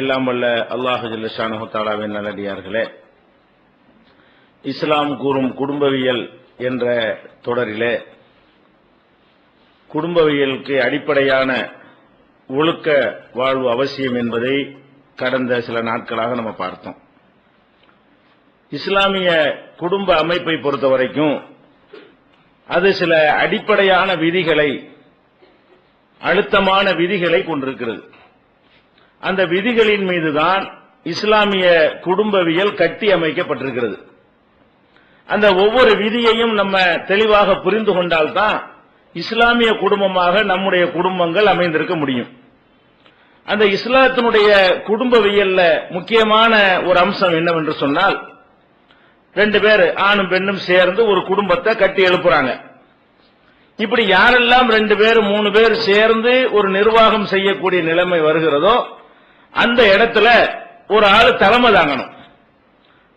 எல்லாம் வல்ல அல்லாஹு ஜல்லஷானு நல்லடியார்களே இஸ்லாம் கூறும் குடும்பவியல் என்ற தொடரிலே குடும்பவியலுக்கு அடிப்படையான ஒழுக்க வாழ்வு அவசியம் என்பதை கடந்த சில நாட்களாக நம்ம பார்த்தோம். இஸ்லாமிய குடும்ப அமைப்பை பொறுத்த வரைக்கும் அது சில அடிப்படையான விதிகளை அழுத்தமான விதிகளை கொண்டிருக்கிறது. அந்த விதிகளின் மீதுதான் இஸ்லாமிய குடும்பவியல் கட்டி அமைக்கப்பட்டிருக்கிறது. அந்த ஒவ்வொரு விதியையும் நம்ம தெளிவாக புரிந்து கொண்டால்தான் இஸ்லாமிய குடும்பமாக நம்முடைய குடும்பங்கள் அமைந்திருக்க முடியும். அந்த இஸ்லாத்தினுடைய குடும்பவியல்ல முக்கியமான ஒரு அம்சம் என்னவென்று சொன்னால் ரெண்டு பேர் ஆணும் பெண்ணும் சேர்ந்து ஒரு குடும்பத்தை கட்டி எழுப்புறாங்க. இப்படி யாரெல்லாம் ரெண்டு பேர் மூணு பேர் சேர்ந்து ஒரு நிர்வாகம் செய்யக்கூடிய நிலைமை வருகிறதோ அந்த இடத்துல ஒரு ஆள் தலைமை தாங்கணும்.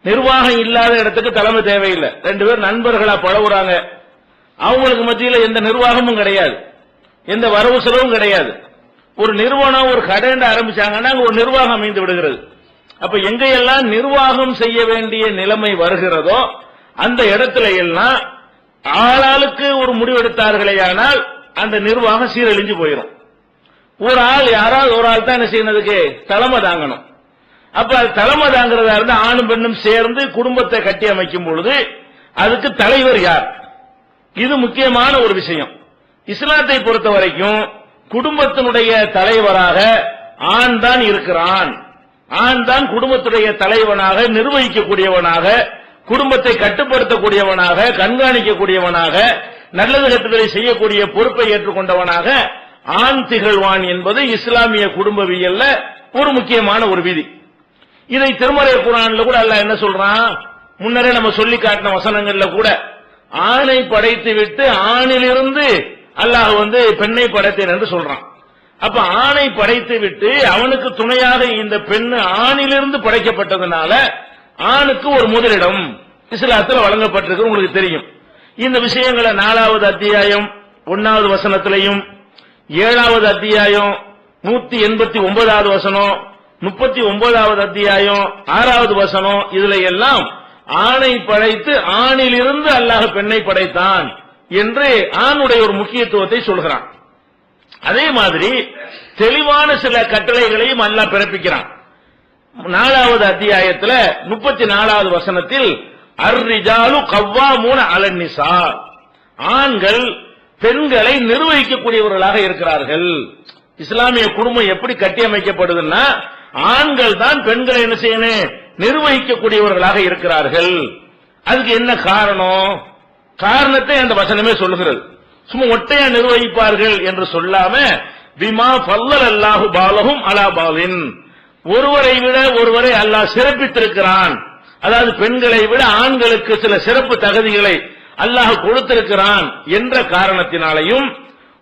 நிர்வாகம் இல்லாத இடத்துக்கு தலைமை தேவையில்லை. ரெண்டு பேர் நண்பர்களா பழகுறாங்க. அவங்களுக்கு மத்தியில் எந்த நிர்வாகமும் கிடையாது. எந்த வரவு செலவும் கிடையாது. ஒரு நிறுவனம் ஒரு கடைண்ட ஆரம்பிச்சாங்கன்னா ஒரு நிர்வாகம் அமைந்து விடுகிறது. அப்ப எங்கையெல்லாம் நிர்வாகம் செய்ய வேண்டிய நிலைமை வருகிறதோ அந்த இடத்துல எல்லாம் ஆளாளுக்கு ஒரு முடிவெடுத்தார்களேயானால் அந்த நிர்வாகம் சீரழிஞ்சு போயிடும் ஒரு ஆள் யாராவது ஒரு ஆள் தான் என்ன செய்யறதுக்கு? தலைமை தாங்கணும். அப்ப அது தலைமை தாங்கிறதா இருந்தா ஆணும் பெண்ணும் சேர்ந்து குடும்பத்தை கட்டி அமைக்கும் பொழுது அதுக்கு தலைவர் யார்? இது முக்கியமான ஒரு விஷயம். இஸ்லாத்தை பொறுத்த வரைக்கும் குடும்பத்தினுடைய தலைவராக ஆண் தான் இருக்கிறான். ஆண் தான் குடும்பத்துடைய தலைவனாக நிர்வகிக்கக்கூடியவனாக குடும்பத்தை கட்டுப்படுத்தக்கூடியவனாக கண்காணிக்கக்கூடியவனாக நல்லது கட்டுதலை செய்யக்கூடிய பொறுப்பை ஏற்றுக்கொண்டவனாக ஆண் திகழ்வான் என்பது இஸ்லாமிய குடும்பவியல்ல ஒரு முக்கியமான ஒரு விதி. இதை திருமறை குரான்ல கூட அல்லாஹ் என்ன சொல்றான்? முன்னரே நம்ம சொல்லி காட்டின வசனங்கள்ல கூட ஆணை படைத்து விட்டு ஆணிலிருந்து அல்லாஹ் வந்து பெண்ணை படைத்தேன் என்று சொல்றான். அப்ப ஆணை படைத்து விட்டு அவனுக்கு துணையாக இந்த பெண் ஆணிலிருந்து படைக்கப்பட்டதுனால ஆணுக்கு ஒரு முதலிடம் இஸ்லாத்தில் வழங்கப்பட்டிருக்கு உங்களுக்கு தெரியும். இந்த விஷயங்களை நாலாவது அத்தியாயம் ஒன்னாவது வசனத்திலையும் ஏழாவது அத்தியாயம் நூத்தி எண்பத்தி ஒன்பதாவது வசனம் முப்பத்தி ஒன்பதாவது அத்தியாயம் ஆறாவது வசனம் இதுல எல்லாம் ஆணை படைத்து ஆணிலிருந்து அல்லாஹ் பெண்ணை படைத்தான் என்று ஆணுடைய ஒரு முக்கியத்துவத்தை சொல்கிறான். அதே மாதிரி தெளிவான சில கட்டளைகளையும் அல்லாஹ் பிறப்பிக்கிறான். நாலாவது அத்தியாயத்தில் முப்பத்தி நாலாவது வசனத்தில் அர்ரிஜாலு கவ்வா மூணு அலன்னிசா ஆண்கள் பெண்களை நிர்வகிக்கக்கூடியவர்களாக இருக்கிறார்கள். இஸ்லாமிய குடும்பம் எப்படி கட்டியமைக்கப்படுதுன்னா ஆண்கள் தான் பெண்களை என்ன செய்யணும்? நிர்வகிக்கக்கூடியவர்களாக இருக்கிறார்கள். அதுக்கு என்ன காரணம்? காரணத்தை அந்த வசனமே சொல்லுகிறது. சும்மா ஒட்டையா நிர்வகிப்பார்கள் என்று சொல்லாம பிமா பல்லல் அல்லாஹு பாலகும் அலா பாலின். ஒருவரை விட ஒருவரை அல்லாஹ் சிறப்பித்திருக்கிறான். அதாவது பெண்களை விட ஆண்களுக்கு சில சிறப்பு தகுதிகளை அல்லாஹ் கொடுத்திருக்கிறான் என்ற காரணத்தினாலையும்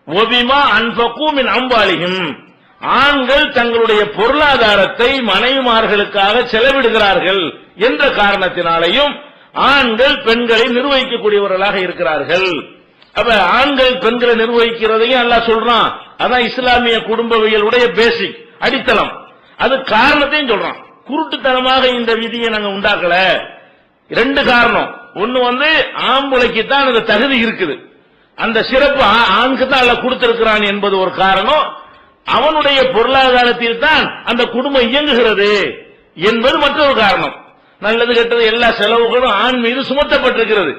ஒபிமா அன்பக்கூமின் அம்பாலியும் ஆண்கள் தங்களுடைய பொருளாதாரத்தை மனைவிமார்களுக்காக செலவிடுகிறார்கள் என்ற காரணத்தினாலையும் ஆண்கள் பெண்களை நிர்வகிக்கக்கூடியவர்களாக இருக்கிறார்கள். அப்ப ஆண்கள் பெண்களை நிர்வகிக்கிறதையும் அல்லாஹ் சொல்றான். அதான் இஸ்லாமிய குடும்பவியலுடைய பேசிக் அடித்தளம். அது காரணத்தையும் சொல்றான். குருட்டுத்தனமாக இந்த விதியை நாங்க உண்டாக்கல. ரெண்டு காரணம். ஒன்னு வந்து ஆம்பளைக்கு தான் அந்த தகுதி இருக்குது. அந்த சிறப்பு ஆ- தான் அல்ல கொடுத்திருக்கிறான் என்பது ஒரு காரணம். அவனுடைய பொருளாதாரத்தில் தான் அந்த குடும்பம் இயங்குகிறது என்பது மற்றொரு காரணம். நல்லது கெட்டது எல்லா செலவுகளும் ஆண் மீது சுமத்தப்பட்டிருக்கிறது.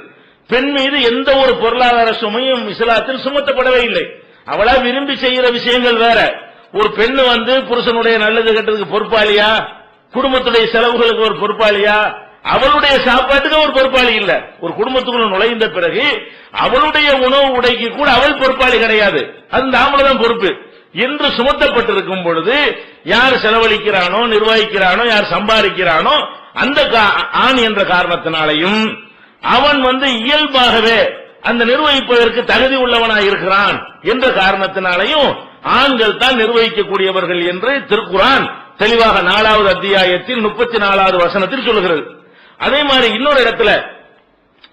பெண் மீது எந்த ஒரு பொருளாதார சுமையும் இஸ்லாத்தில் சுமத்தப்படவே இல்லை. அவளா விரும்பி செய்கிற விஷயங்கள் வேற. ஒரு பெண்ணு வந்து புருஷனுடைய நல்லது கெட்டதுக்கு பொறுப்பாளியா? குடும்பத்துடைய செலவுகளுக்கு ஒரு பொறுப்பாளியா? அவளுடைய சாப்பாட்டுக்கு ஒரு பொறுப்பாளி இல்ல. ஒரு குடும்பத்துக்குள்ள நுழைந்த பிறகு அவளுடைய உணவு உடைக்கு கூட அவள் பொறுப்பாளி கிடையாது. அது இந்த பொறுப்பு. என்று சுமத்தப்பட்டிருக்கும் பொழுது யார் செலவழிக்கிறானோ நிர்வகிக்கிறானோ யார் சம்பாதிக்கிறானோ அந்த கா- ஆண் என்ற காரணத்தினாலையும் அவன் வந்து இயல்பாகவே அந்த நிர்வகிப்பதற்கு தகுதி உள்ளவனாக இருக்கிறான் என்ற காரணத்தினாலையும் ஆண்கள் தான் நிர்வகிக்கக்கூடியவர்கள் என்று திருக்குறான் தெளிவாக நாலாவது அத்தியாயத்தில் முப்பத்தி நாலாவது வசனத்தில் சொல்கிறது அதே மாதிரி இன்னொரு இடத்துல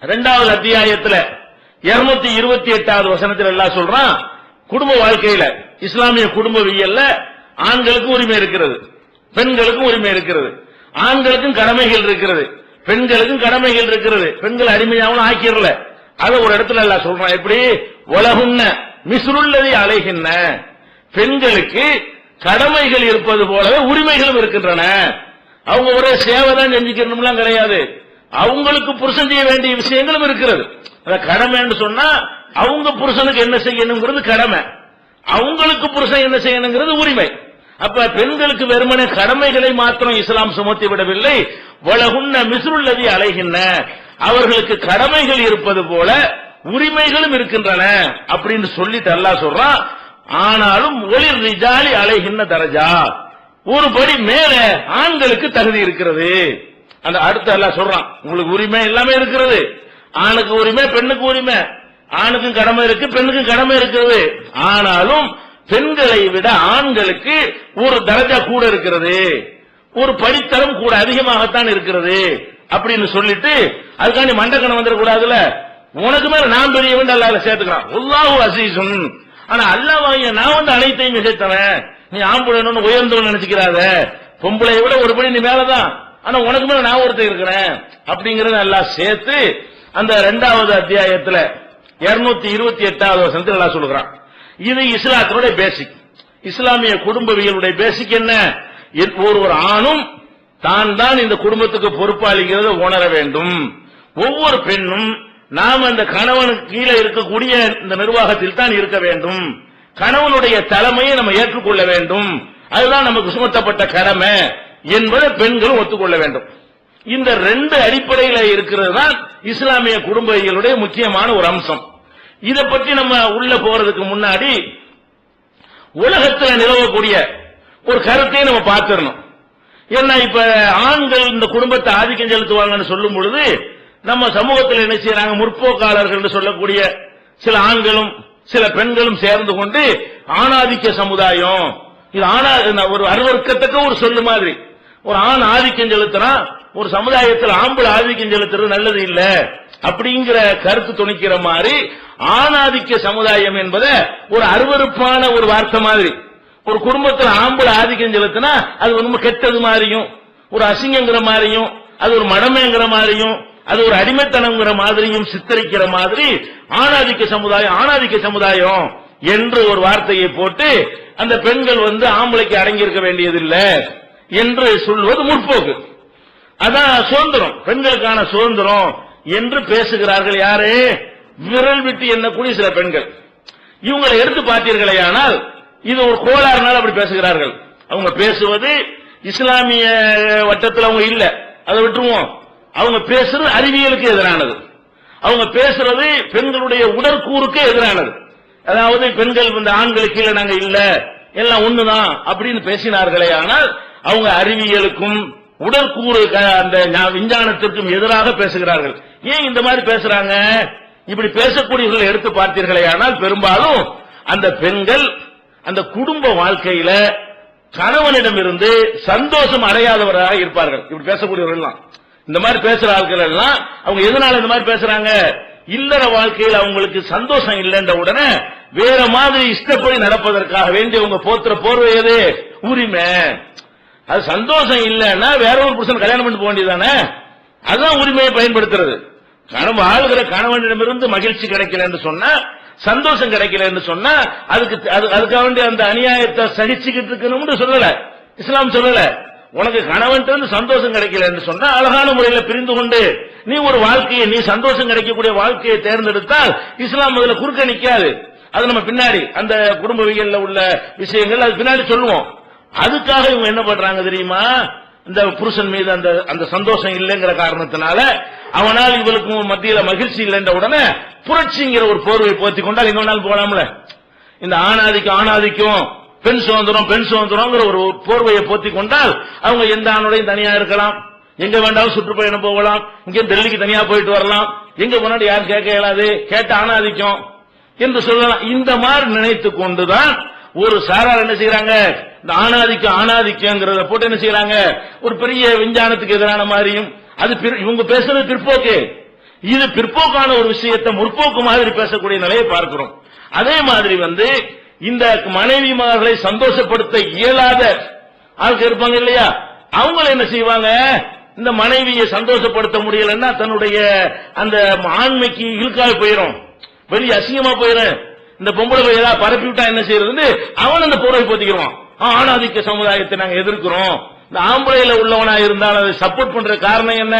இரண்டாவது அத்தியாயத்துல இருநூத்தி இருபத்தி எட்டாவது வசனத்தில் எல்லாம் சொல்றான் குடும்ப வாழ்க்கையில இஸ்லாமிய குடும்பவியல்ல ஆண்களுக்கும் உரிமை இருக்கிறது பெண்களுக்கும் உரிமை இருக்கிறது ஆண்களுக்கும் கடமைகள் இருக்கிறது பெண்களுக்கும் கடமைகள் இருக்கிறது பெண்கள் அடிமையாகவும் ஆக்கிடல. அதை ஒரு இடத்துல எல்லாம் சொல்றான் எப்படி? உலகுன்ன மிசுருள்ளதை அலைகின்ற பெண்களுக்கு கடமைகள் இருப்பது போலவே உரிமைகளும் இருக்கின்றன. அவங்க ஒரே சேவை தான் செஞ்சுக்கணும்லாம் கிடையாது. அவங்களுக்கு புருஷன் செய்ய வேண்டிய விஷயங்களும் இருக்கிறது. அந்த கடமைன்னு சொன்னா அவங்க புருஷனுக்கு என்ன செய்யணுங்கிறது கடமை. அவங்களுக்கு புருஷன் என்ன செய்யணுங்கிறது உரிமை. அப்ப பெண்களுக்கு வெறுமனே கடமைகளை மாத்திரம் இஸ்லாம் சுமத்தி விடவில்லை. வளகுன்ன மிசுருள்ளதி அலைகின்ற அவர்களுக்கு கடமைகள் இருப்பது போல உரிமைகளும் இருக்கின்றன அப்படின்னு சொல்லிட்டு அல்லாஹ் சொல்றான். ஆனாலும் ஒளிர் ரிஜாலி அலைகின்ற தரஜா. ஒரு படி மேல ஆண்களுக்கு தகுதி இருக்கிறது. அந்த அடுத்த எல்லாம் சொல்றான் உங்களுக்கு உரிமை எல்லாமே இருக்கிறது. ஆணுக்கு உரிமை பெண்ணுக்கு உரிமை. ஆணுக்கும் கடமை இருக்கு பெண்ணுக்கும் கடமை இருக்கிறது. ஆனாலும் பெண்களை விட ஆண்களுக்கு ஒரு தரஜா கூட இருக்கிறது. ஒரு படித்தரம் கூட அதிகமாகத்தான் இருக்கிறது. அப்படின்னு சொல்லிட்டு அதுக்காண்டி மண்டக்கணம் வந்துடக்கூடாதுல உனக்கு மேல நான் பெரியவன் அல்லாத சேர்த்துக்கிறான். உல்லாஹூ அசீசுன். ஆனா அல்லாஹ் வாங்கிய நான் வந்து அனைத்தையும் சேர்த்தவன் நீ ஆம்புலன்னு உயர்ந்தவன் நினைச்சுக்கிறாத. பொம்பளை விட ஒரு படி நீ மேலதான். ஆனா உனக்கு மேல நான் ஒருத்தர் இருக்கிறேன். அப்படிங்கறத எல்லாம் சேர்த்து அந்த இரண்டாவது அத்தியாயத்துல இருநூத்தி இருபத்தி எட்டாவது வசனத்தில் எல்லாம் சொல்லுகிறான். இது இஸ்லாத்தினுடைய பேசிக் இஸ்லாமிய குடும்பவியலுடைய பேசிக் என்ன? ஒரு ஒரு ஆணும் தான் தான் இந்த குடும்பத்துக்கு பொறுப்பாளிங்கிறத உணர வேண்டும். ஒவ்வொரு பெண்ணும் நாம் அந்த கணவனுக்கு கீழே இருக்கக்கூடிய இந்த நிர்வாகத்தில் தான் இருக்க வேண்டும். கணவனுடைய தலைமையை நம்ம ஏற்றுக்கொள்ள வேண்டும். அதுதான் நமக்கு சுமத்தப்பட்ட கடமை என்பதை பெண்களும் ஒத்துக்கொள்ள வேண்டும். இந்த ரெண்டு அடிப்படையில இருக்கிறது தான் இஸ்லாமிய குடும்பங்களுடைய முக்கியமான ஒரு அம்சம். இதை பற்றி நம்ம உள்ள போறதுக்கு முன்னாடி உலகத்தில் நிலவக்கூடிய ஒரு கருத்தையும் நம்ம பார்த்திடணும். ஏன்னா இப்ப ஆண்கள் இந்த குடும்பத்தை ஆதிக்கம் செலுத்துவாங்கன்னு சொல்லும் பொழுது நம்ம சமூகத்தில் என்ன செய்யறாங்க? முற்போக்காளர்கள் என்று சொல்லக்கூடிய சில ஆண்களும் சில பெண்களும் சேர்ந்து கொண்டு ஆணாதிக்க சமுதாயம். இது ஆணா ஒரு அருவருக்கத்தக்க ஒரு சொல்லு மாதிரி. ஒரு ஆண் ஆதிக்கம் செலுத்தினா ஒரு சமுதாயத்தில் ஆம்பளை ஆதிக்கம் செலுத்துறது நல்லது இல்ல. அப்படிங்கிற கருத்து துணிக்கிற மாதிரி ஆணாதிக்க சமுதாயம் என்பதை ஒரு அருவருப்பான ஒரு வார்த்தை மாதிரி. ஒரு குடும்பத்தில் ஆம்பளை ஆதிக்கம் செலுத்தினா அது ரொம்ப கெட்டது மாதிரியும் ஒரு அசிங்கங்கிற மாதிரியும் அது ஒரு மடமைங்கிற மாதிரியும் அது ஒரு அடிமைத்தனங்கிற மாதிரியும் சித்தரிக்கிற மாதிரி ஆணாதிக்க சமுதாயம் ஆணாதிக்க சமுதாயம் என்று ஒரு வார்த்தையை போட்டு அந்த பெண்கள் வந்து ஆம்பளைக்கு அடங்கியிருக்க வேண்டியதில்லை என்று சொல்வது முற்போக்கு. அதான் சுதந்திரம். பெண்களுக்கான சுதந்திரம் என்று பேசுகிறார்கள் யாரு? விரல் விட்டு எண்ணக்கூடிய சில பெண்கள். இவங்களை எடுத்து பார்த்தீர்களே ஆனால் இது ஒரு கோளாறுனால அப்படி பேசுகிறார்கள். அவங்க பேசுவது இஸ்லாமிய வட்டத்தில் அவங்க இல்ல. அதை விட்டுருவோம். அவங்க பேசுறது அறிவியலுக்கு எதிரானது. அவங்க பேசுறது பெண்களுடைய உடற்கூறுக்கு எதிரானது. அதாவது பெண்கள் இந்த ஆண்களுக்கு கீழே நாங்க இல்ல எல்லாம் ஒண்ணுதான் அப்படின்னு பேசினார்களே ஆனால் அவங்க அறிவியலுக்கும் உடற்கூறு அந்த ஞா- விஞ்ஞானத்திற்கும் எதிராக பேசுகிறார்கள். ஏன் இந்த மாதிரி பேசுறாங்க? இப்படி பேசக்கூடியவர்களை எடுத்து பார்த்தீர்களே ஆனால் பெரும்பாலும் அந்த பெண்கள் அந்த குடும்ப வாழ்க்கையில கணவனிடமிருந்து சந்தோஷம் அடையாதவராக இருப்பார்கள். இப்படி பேசக்கூடியவர்கள் இந்த மாதிரி பேசுற ஆட்கள் எல்லாம் அவங்க எதனால இந்த மாதிரி பேசுறாங்க? இல்லற வாழ்க்கையில் அவங்களுக்கு சந்தோஷம் இல்லைன்ற உடனே வேற மாதிரி இஷ்டப்படி நடப்பதற்காக வேண்டிய அவங்க போத்துற போர்வை எது? உரிமை. அது சந்தோஷம் இல்லைன்னா வேற ஒரு புருஷன் கல்யாணம் பண்ணி போக வேண்டியதானே அதுதான் உரிமையை பயன்படுத்துறது. கணவன் வாழ்கிற கணவனிடமிருந்து மகிழ்ச்சி கிடைக்கல என்று சொன்னா சந்தோஷம் கிடைக்கல என்று சொன்னா அதுக்கு அது- அதுக்காக வேண்டிய அந்த அநியாயத்தை சகிச்சுக்கிட்டு இருக்கணும்னு சொல்லல. இஸ்லாம் சொல்லல. உனக்கு கணவன் இருந்து சந்தோஷம் கிடைக்கல என்று சொன்னா அழகான முறையில பிரிந்து கொண்டு நீ ஒரு வாழ்க்கையை நீ சந்தோஷம் கிடைக்கக்கூடிய வாழ்க்கையை தேர்ந்தெடுத்தால் இஸ்லாம் அதுல குறுக்க நிக்காது. அது நம்ம பின்னாடி அந்த குடும்பவியல்ல உள்ள விஷயங்கள் அது பின்னாடி சொல்லுவோம். அதுக்காக இவங்க என்ன பண்றாங்க தெரியுமா? இந்த புருஷன் மீது அந்த அந்த சந்தோஷம் இல்லைங்கிற காரணத்தினால அவனால் இவளுக்கும் மத்தியில மகிழ்ச்சி இல்லைன்ற உடனே புரட்சிங்கிற ஒரு போர்வை போத்தி கொண்டால் எங்க வேணாலும் போலாம்ல. இந்த ஆணாதிக்கம் ஆணாதிக்கம் பெண் சுதந்திரம் பெண் சுதந்திரம்ங்கிற ஒரு போர்வையை போத்தி கொண்டால் அவங்க எந்த ஆணுடையும் தனியா இருக்கலாம். எங்க வேண்டாலும் சுற்றுப்பயணம் போகலாம். இங்க டெல்லிக்கு தனியா போயிட்டு வரலாம். எங்க முன்னாடி யாரும் கேட்க இயலாது. கேட்ட ஆணாதிக்கம். என்று சொல்லலாம். இந்த மாதிரி நினைத்து கொண்டுதான் ஒரு சாரார் என்ன செய்யறாங்க? இந்த ஆணாதிக்கம் ஆணாதிக்கங்கிறத போட்டு என்ன செய்யறாங்க? ஒரு பெரிய விஞ்ஞானத்துக்கு எதிரான மாதிரியும் அது பிற- இவங்க பேசுறது பிற்போக்கு. இது பிற்போக்கான ஒரு விஷயத்தை முற்போக்கு மாதிரி பேசக்கூடிய நிலையை பார்க்கிறோம். அதே மாதிரி வந்து இந்த மனைவிமார்களை சந்தோஷப்படுத்த இயலாத ஆட்கள் இருப்பாங்க இல்லையா? அவங்க என்ன செய்வாங்க? இந்த மனைவியை சந்தோஷப்படுத்த முடியலன்னா தன்னுடைய அந்த ஆண்மைக்கு இழுக்காக போயிடும் வெளிய அசிங்கமா போயிடும் இந்த பொம்பளை போய் ஏதாவது பரப்பி விட்டா என்ன செய்யறதுன்னு அவன் அந்த பொருளை போத்திக்கிறான் ஆணாதிக்க சமுதாயத்தை நாங்க எதிர்க்கிறோம். இந்த ஆம்பளையில உள்ளவனா இருந்தாலும் அதை சப்போர்ட் பண்ற காரணம் என்ன?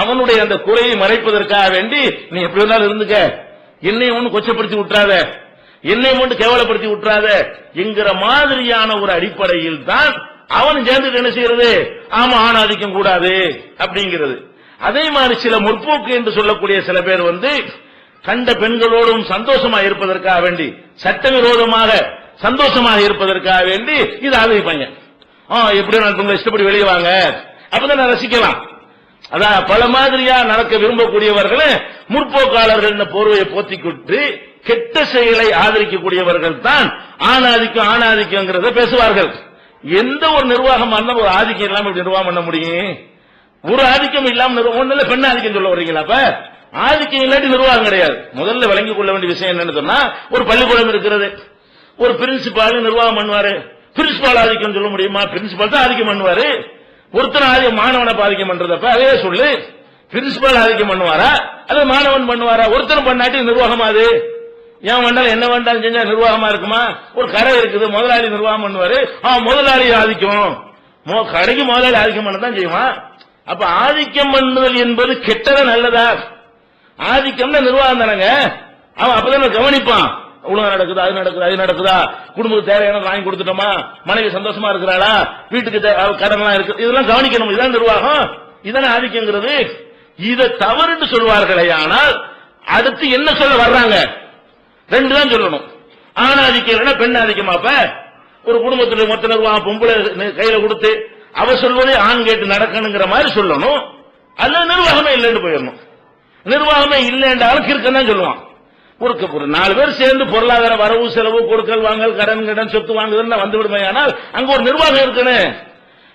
அவனுடைய அந்த குறையை மறைப்பதற்காக வேண்டி நீ எப்படி இருந்தாலும் இருந்துக்க. என்னையும் ஒன்னு கொச்சப்படுத்தி விட்டுறாத. என்னை மட்டும் கேவலப்படுத்தி விட்டுறாத. என்கிற மாதிரியான ஒரு அடிப்படையில் தான் அவன் சேர்ந்துட்டு என்ன செய்யறது? ஆமா ஆணாதிக்கம் கூடாது அப்படிங்கிறது. அதே மாதிரி சில முற்போக்கு என்று சொல்லக்கூடிய சில பேர் வந்து கண்ட பெண்களோடும் சந்தோஷமா இருப்பதற்காக வேண்டி சட்டவிரோதமாக சந்தோஷமாக இருப்பதற்காக வேண்டி இது ஆதரிப்பாங்க ஆ எப்படி நான் உங்களை இஷ்டப்படி வெளியே வாங்க. அப்பதான் நான் ரசிக்கலாம். அதான் பல மாதிரியா நடக்க விரும்பக்கூடியவர்கள் முற்போக்காளர்கள் போர்வையை போத்திக்கிட்டு கெட்ட செயலை ஆதரிக்கக்கூடியவர்கள் தான் ஆணாதிக்கம் ஆணாதிக்கங்கிறத பேசுவார்கள். எந்த ஒரு நிர்வாகமா இருந்தாலும் ஒரு ஆதிக்கம் இல்லாம நிர்வாகம் பண்ண முடியும்? ஒரு ஆதிக்கம் இல்லாம நிர்வாகம் ஒண்ணுல பெண் ஆதிக்கம் சொல்ல வரீங்களா அப்ப? ஆதிக்கம் இல்லாட்டி நிர்வாகம் கிடையாது. முதல்ல விளங்கிக் கொள்ள வேண்டிய விஷயம் என்னன்னு சொன்னா ஒரு பள்ளிக்கூடம் இருக்கிறது. ஒரு பிரின்சிபால் நிர்வாகம் பண்ணுவாரு. பிரின்சிபால் ஆதிக்கம் சொல்ல முடியுமா? பிரின்சிபால் தான் ஆதிக்கம் பண்ணுவாரு. ஒருத்தர் ஆதிக்கம் மாணவனை ஆதிக்கம் பண்றதப்ப அதே சொல்லு. பிரின்சிபால் ஆதிக்கம் பண்ணுவாரா? அல்லது மாணவன் பண்ணுவாரா? ஒருத்தர் பண்ணாட்டி நிர்வாகமா அது? ஏன் வேண்டாலும் என்ன வேண்டாலும் செஞ்சா நிர்வாகமா இருக்குமா? ஒரு கடை இருக்குது முதலாளி நிர்வாகம் பண்ணுவாரு. ஆ முதலாளி ஆதிக்கம். கடைக்கு முதலாளி ஆதிக்கம் பண்ணதான் செய்வான். அப்ப ஆதிக்கம் பண்ணுதல் என்பது கெட்டதா நல்லதா? ஆதிக்கம்னா நிர்வாகம் தானங்க. அவன் அப்பதான் கவனிப்பான். உலகம் நடக்குதா அது நடக்குதா அது நடக்குதா? குடும்பத்துக்கு தேவையான வாங்கி கொடுத்துட்டோமா? மனைவி சந்தோஷமா இருக்கிறாளா? வீட்டுக்கு தே- கடன்லாம் இருக்கு. இதெல்லாம் கவனிக்கணும். இதான் நிர்வாகம். இதானே ஆதிக்கங்கிறது. இதை தவறுன்னு சொல்வார்களே ஆனால் அடுத்து என்ன சொல்ல வர்றாங்க? ரெண்டு தான் சொல்லணும். ஆண் ஆதிக்கம் இல்லைன்னா பெண் ஆதிக்கமா அப்ப ஒரு குடும்பத்தில் மொத்த நிர்வாகம் பொம்பளை கையில கொடுத்து அவ சொல்வதை ஆண் கேட்டு நடக்கணுங்கிற மாதிரி சொல்லணும். அல்ல நிர்வாகமே இல்லைன்னு போயிடணும். நிர்வாகமே இல்லைன்றாலும் கிறுக்கன் தான் சொல்லுவான். ஒரு க- ஒரு நாலு பேர் சேர்ந்து பொருளாதார வரவு செலவு கொடுக்கல் வாங்கல் கடன் கடன் சொத்து வாங்குதுன்னு வந்து விடுமே. ஆனால் அங்க ஒரு நிர்வாகம் இருக்கணும்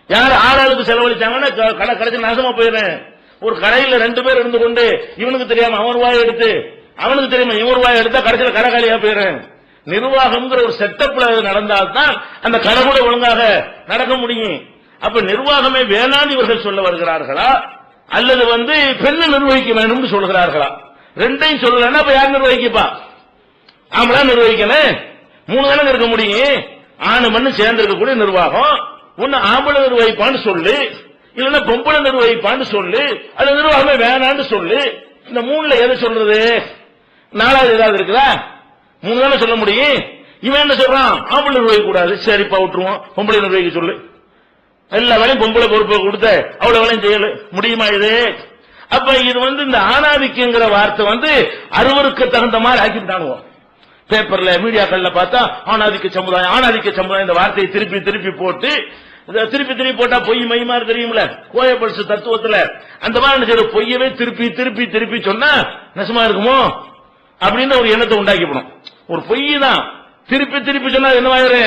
யார் ஆறாளுக்கு செலவழிச்சாங்கன்னா க- கடை கடைசி நாசமா போயிடும். ஒரு கடையில் ரெண்டு பேர் இருந்து கொண்டு இவனுக்கு தெரியாம அவன் ரூபாய் எடுத்து அவனுக்கு தெரியுமா இவன் ரூபாய் எடுத்தா கடைசியில் கடை போயிடுறேன். நிர்வாகம்ங்கிற ஒரு செட்டப்ல அது நடந்தால்தான் அந்த கடை கூட ஒழுங்காக நடக்க முடியும். அப்ப நிர்வாகமே வேணான்னு இவர்கள் சொல்ல வருகிறார்களா? அல்லது வந்து பெண்ணை நிர்வகிக்க வேணும்னு சொல்கிறார்களா? ரெண்டையும் சொல்லலன்னா அப்ப யார் நிர்வகிக்கப்பா ஆம்பளா நிர்வகிக்கணும் மூணு தானே இருக்க முடியும். ஆணு மண்ணு சேர்ந்து இருக்கக்கூடிய நிர்வாகம். ஒன்னு ஆம்பளை நிர்வகிப்பான்னு சொல்லு. இல்லைன்னா பொம்பளை நிர்வகிப்பான்னு சொல்லு. அது நிர்வாகமே வேணான்னு சொல்லு. இந்த மூணுல எதை சொல்றது? நாலாவது ஏதாவது இருக்குதா? மூணு தானே சொல்ல முடியும்? இவன் என்ன சொல்றான்? ஆம்பளை நிர்வகிக்க கூடாது சரிப்பா விட்டுருவோம். பொம்பளை நிர்வகிக்க சொல்லு. எல்லா வேலையும் பொம்பளை பொறுப்பை கொடுத்த அவ்வளவு வேலையும் செய்யல. முடியுமா இது? அப்ப இது வந்து இந்த ஆணாதிக்கங்கிற வார்த்தை வந்து அறுவருக்கு தகுந்த மாதிரி ஆக்கிட்டானுவோம் பேப்பர்ல மீடியாக்கள்ல பார்த்தா ஆணாதிக்க சமுதாயம் ஆணாதிக்க சமுதாயம் இந்த வார்த்தையை திருப்பி திருப்பி போட்டு திருப்பி திருப்பி போட்டா பொய் மை தெரியும்ல? கோயப்படிச்சு தத்துவத்துல. அந்த மாதிரி என்ன பொய்யவே திருப்பி திருப்பி திருப்பி சொன்னா நெசமா இருக்குமோ? அப்படின்னு ஒரு எண்ணத்தை உண்டாக்கிப்படும் ஒரு பொய் தான் திருப்பி திருப்பி சொன்னா என்னவாயிரு